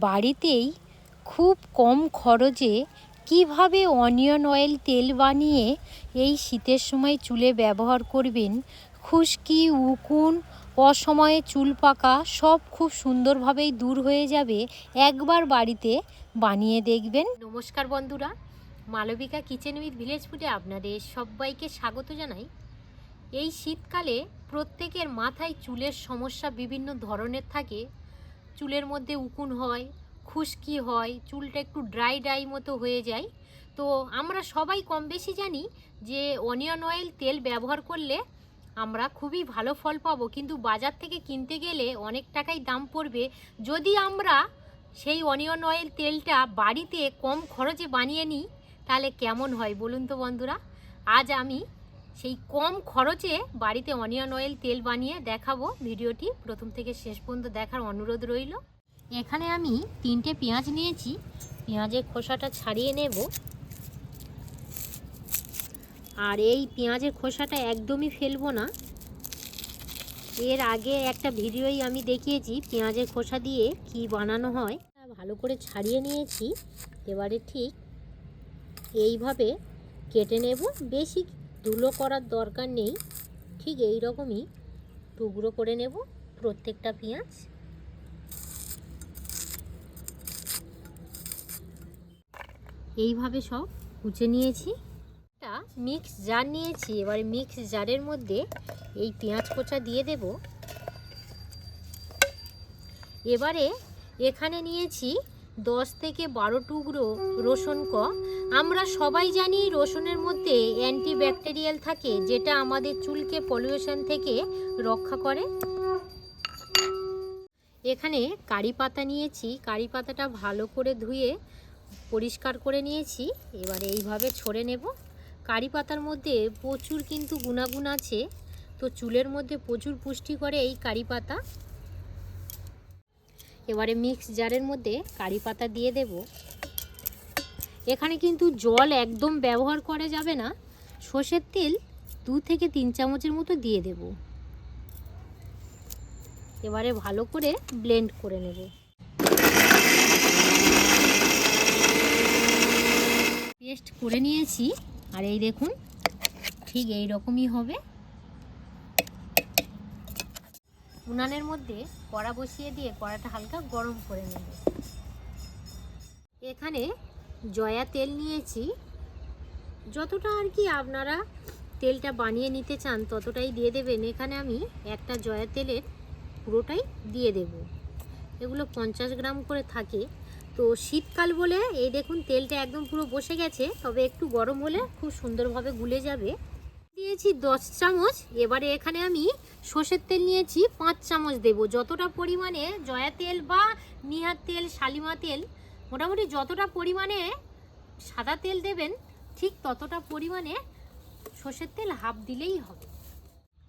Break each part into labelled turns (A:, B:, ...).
A: বাড়িতেই খুব কম খরচে কীভাবে অনিয়ন অয়েল তেল বানিয়ে এই শীতের সময় চুলে ব্যবহার করবেন, খুশকি, উকুন, অসময়ে চুল পাকা সব খুব সুন্দরভাবেই দূর হয়ে যাবে একবার বাড়িতে বানিয়ে দেখবেন। নমস্কার বন্ধুরা, মালবিকা কিচেন উইথ ভিলেজ ফুডে আপনাদের সবাইকে স্বাগত জানাই। এই শীতকালে প্রত্যেকের মাথায় চুলের সমস্যা বিভিন্ন ধরনের থাকে চুলের মধ্যে উকুন হয়, খুশকি হয়, চুলটা একটু ড্রাই ড্রাই মতো হয়ে যায়। তো আমরা সবাই কম বেশি জানি যে অনিয়ন অয়েল তেল ব্যবহার করলে আমরা খুবই ভালো ফল পাবো। কিন্তু বাজার থেকে কিনতে গেলে অনেক টাকাই দাম পড়বে। যদি আমরা সেই অনিয়ন অয়েল তেলটা বাড়িতে কম খরচে বানিয়ে নিই, তাহলে কেমন হয় বলুন তো বন্ধুরা? আজ আমি সেই কম খরচে বাড়িতে অনিয়ন অয়েল তেল বানিয়ে দেখাবো ভিডিওটি। প্রথম থেকে শেষ পর্যন্ত দেখার অনুরোধ রইল। এখানে আমি তিনটে পেঁয়াজ নিয়েছি। পেঁয়াজের খোসাটা ছাড়িয়ে নেব। আর এই পেঁয়াজের খোসাটা একদমই ফেলব না। এর আগে একটা ভিডিওই আমি দেখিয়েছি পেঁয়াজের খোসা দিয়ে কি বানানো হয়। ভালো করে ছাড়িয়ে নিয়েছি। এবারে ঠিক এইভাবে কেটে নেব। বেশি ধুলো করার দরকার নেই। ঠিক এই রকমই টুকরো করে নেব প্রত্যেকটা পেঁয়াজ। এইভাবে সব কুচে নিয়েছি। একটা মিক্স জার নিয়েছি, এবারে মিক্স জারের মধ্যে এই পেঁয়াজ কোচা দিয়ে দেব। এবারে এখানে নিয়েছি দশ থেকে বারো টুকরো রসুন ক। আমরা সবাই জানি রসুনের মধ্যে অ্যান্টিব্যাকটেরিয়াল থাকে, যেটা আমাদের চুলকে পলিউশন থেকে রক্ষা করে। এখানে কারি পাতা নিয়েছি, কারি পাতাটা ভালো করে ধুয়ে পরিষ্কার করে নিয়েছি। এবারে এইভাবে ছড়ে নেব। কারি পাতার মধ্যে প্রচুর কিন্তু গুণাগুণ আছে। তো চুলের মধ্যে প্রচুর পুষ্টি করে এই কারি পাতা। এবারে মিক্স জারের মধ্যে কারি পাতা দিয়ে দেব। এখানে কিন্তু জল একদম ব্যবহার করা যাবে না। সর্ষের তেল দু থেকে তিন চামচের মতো দিয়ে দেব। এবারে ভালো করে ব্লেন্ড করে নেব। পেস্ট করে নিয়েছি। আর এই দেখুন, ঠিক এই রকমই হবে। উনানের মধ্যে কড়া বসিয়ে দিয়ে কড়াটা হালকা গরম করে নেব। এখানে জয়া তেল নিয়েছি। যতটা আর কি আপনারা তেলটা বানিয়ে নিতে চান ততটাই দিয়ে দেবেন। এখানে আমি একটা জয়া তেলের পুরোটাই দিয়ে দেব। এগুলো পঞ্চাশ গ্রাম করে থাকে। তো শীতকাল বলে এই দেখুন তেলটা একদম পুরো বসে গেছে, তবে একটু গরম হলে খুব সুন্দরভাবে গুলে যাবে। দিয়েছি দশ চামচ। এবারে এখানে আমি সর্ষের তেল নিয়েছি পাঁচ চামচ দেব। যতটা পরিমাণে জয়া তেল বা নিহার তেল, শালিমা তেল, মোটামুটি যতটা পরিমাণে সাদা তেল দেবেন, ঠিক ততটা পরিমাণে সর্ষের তেল হাফ দিলেই হবে।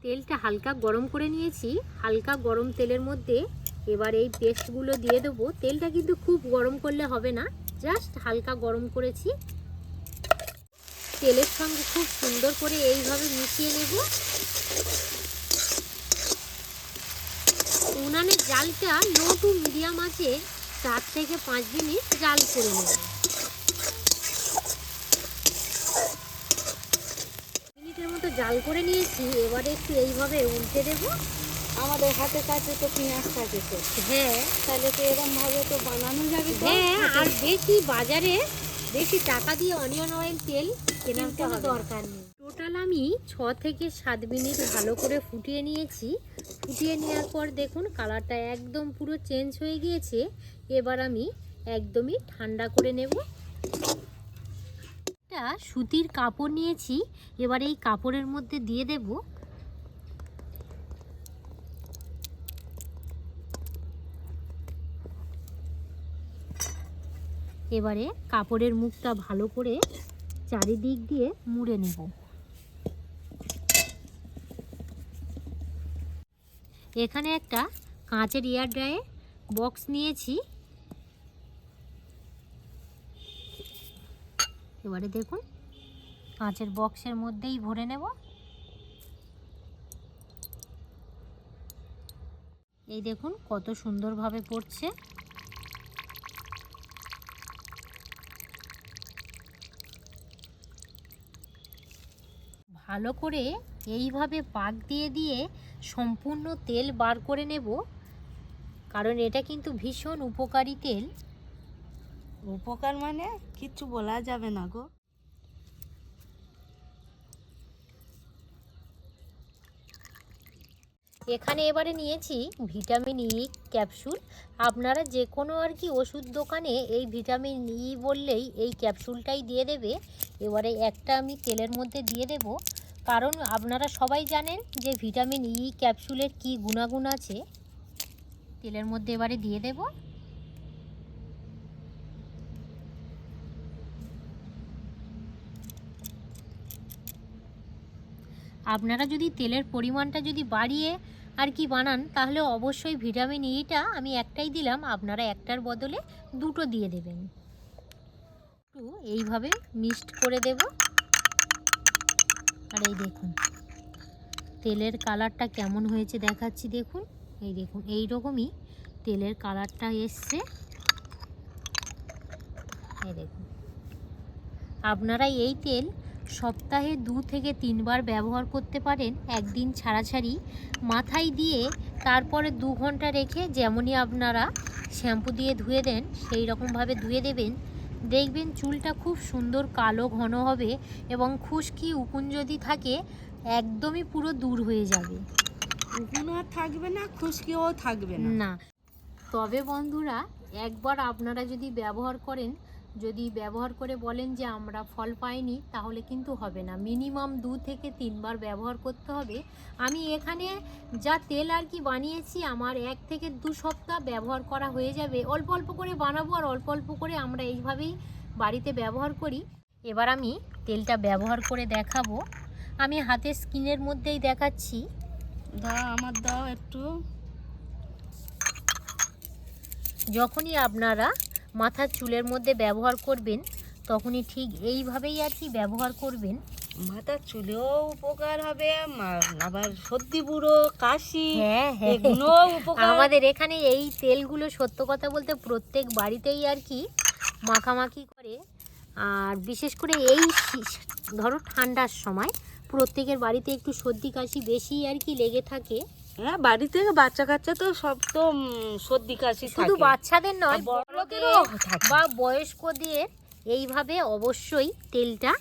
A: তেলটা হালকা গরম করে নিয়েছি। হালকা গরম তেলের মধ্যে এবার এই পেস্টগুলো দিয়ে দেবো। তেলটা কিন্তু খুব গরম করলে হবে না। জাস্ট হালকা গরম করেছি। তেলের সঙ্গে খুব সুন্দর করে এইভাবে মিশিয়ে নেব। উনানের জালটা লো টু মিডিয়াম আছে চার থেকে পাঁচ মিনিট জাল করে নেব। মিনিটের মতো জাল করে নিয়েছি এবারে একটু এইভাবে উল্টে দেবো।
B: আমাদের হাতে কাছে তো পেঁয়াজ থাকে তো।
A: হ্যাঁ।
B: তাহলে তো এরকম ভাবে তো বানানো যাবে
A: হ্যাঁ আর বেশি বাজারে বেশি টাকা দিয়ে অনিয়ন অয়েল তেল কেনার কোনো দরকার নেই। টোটাল আমি ছ থেকে সাত মিনিট ভালো করে ফুটিয়ে নিয়েছি। ফুটিয়ে নেওয়ার পর দেখুন কালারটা একদম পুরো চেঞ্জ হয়ে গিয়েছে। এবার আমি একদমই ঠান্ডা করে নেব। একটা সুতির কাপড় নিয়েছি। এবার এই কাপড়ের মধ্যে দিয়ে দেব এবারে কাপড়ের মুখটা ভালো করে চারিদিক দিয়ে মুড়ে নেব। এখানে একটা কাঁচের এয়ার ড্রায়ে বক্স নিয়েছি। এবারে দেখুন, কাঁচের বক্সের মধ্যেই ভরে নেব। এই দেখুন কত সুন্দরভাবে পড়ছে। ভালো করে এইভাবে পাক দিয়ে দিয়ে সম্পূর্ণ তেল বার করে নেব। কারণ এটা কিন্তু ভীষণ উপকারী তেল।
B: উপকার মানে কিচ্ছু বলা যাবে না গো।
A: এখানে এবারে নিয়েছি ভিটামিন ই ক্যাপসুল। আপনারা যে কোনো আর কি ওষুধ দোকানে এই ভিটামিন ই বললেই এই ক্যাপসুলটাই দিয়ে দেবে। এবারে একটা আমি তেলের মধ্যে দিয়ে দেব। কারণ আপনারা সবাই জানেন যে ভিটামিন ই ক্যাপসুলের কি গুণাগুণ আছে। তেলের মধ্যে এবারে দিয়ে দেব। আপনারা যদি তেলের পরিমাণটা যদি বাড়িয়ে আর কি বানান, তাহলে অবশ্যই ভিটামিন ইটা আমি একটাই দিলাম, আপনারা একটার বদলে দুটো দিয়ে দেবেন। একটু এইভাবে মিক্সড করে দেব। আর এই দেখুন, তেলের কালারটা কেমন হয়েছে দেখাচ্ছি, দেখুন। এই দেখুন এই রকমই তেলের কালারটা এসছে। এই দেখুন, আপনারা এই তেল সপ্তাহে দু থেকে তিনবার ব্যবহার করতে পারেন, একদিন ছাড়াছাড়ি। মাথায় দিয়ে তারপরে দু ঘণ্টা রেখে যেমনই আপনারা শ্যাম্পু দিয়ে ধুয়ে দেন সেই রকমভাবে ধুয়ে দেবেন। দেখবেন চুলটা খুব সুন্দর কালো ঘন হবে এবং খুশকি উকুন যদি থাকে একদমই পুরো দূর হয়ে যাবে।
B: উকুন আর থাকবে না খুশকিও থাকবে না।
A: না। তবে বন্ধুরা একবার আপনারা যদি ব্যবহার করেন যদি ব্যবহার করে বলেন যে আমরা ফল পাইনি তাহলে কিন্তু হবে না। মিনিমাম দু থেকে তিনবার ব্যবহার করতে হবে। আমি এখানে যা তেল আর কি বানিয়েছি আমার এক থেকে দু সপ্তাহ ব্যবহার করা হয়ে যাবে। অল্প অল্প করে বানাবো আর অল্প অল্প করে আমরা এইভাবেই বাড়িতে ব্যবহার করি। এবার আমি তেলটা ব্যবহার করে দেখাবো। আমি হাতের স্কিনের মধ্যেই দেখাচ্ছি।
B: দাও আমার দাও একটু।
A: যখনই আপনারা মাথার চুলের মধ্যে ব্যবহার করবেন তখনই ঠিক এইভাবেই আর কি ব্যবহার করবেন।
B: মাথার চুলেও উপকার হবে আবার সর্দি বুড়ো কাশি
A: হ্যাঁ
B: এগুলো উপকার।
A: আমাদের এখানে এই তেলগুলো সত্য কথা বলতে প্রত্যেক বাড়িতেই আর কি মাখামাখি করে। আর বিশেষ করে এই ধরো ঠান্ডার সময় প্রত্যেকের বাড়িতে একটু সর্দি কাশি বেশি আর কি লেগে থাকে।
B: হ্যাঁ বাড়ি থেকে বাচ্চা কাচ্চা তো সব তো সর্দি কাশি
A: শুধু বাচ্চাদের নয়
B: আর বড়
A: বড়দের
B: লোকেরও থাকে।
A: বা বয়স্কদের এইভাবে অবশ্যই তেলটা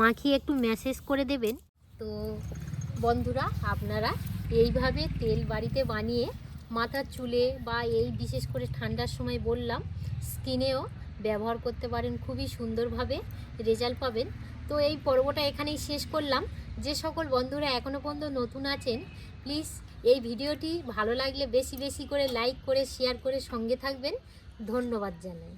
A: মাখিয়ে একটু ম্যাসেজ করে দেবেন। তো বন্ধুরা আপনারা এইভাবে তেল বাড়িতে বানিয়ে মাথার চুলে বা এই বিশেষ করে ঠান্ডার সময় বললাম স্কিনেও ব্যবহার করতে পারেন খুবই সুন্দরভাবে রেজাল্ট পাবেন। তো এই পর্বটা এখানেই শেষ করলাম। যে সকল বন্ধুরা এখনও পর্যন্ত নতুন আছেন প্লিজ এই ভিডিওটি ভালো লাগলে বেশি বেশি করে লাইক করে শেয়ার করে সঙ্গে থাকবেন। ধন্যবাদ জানাই।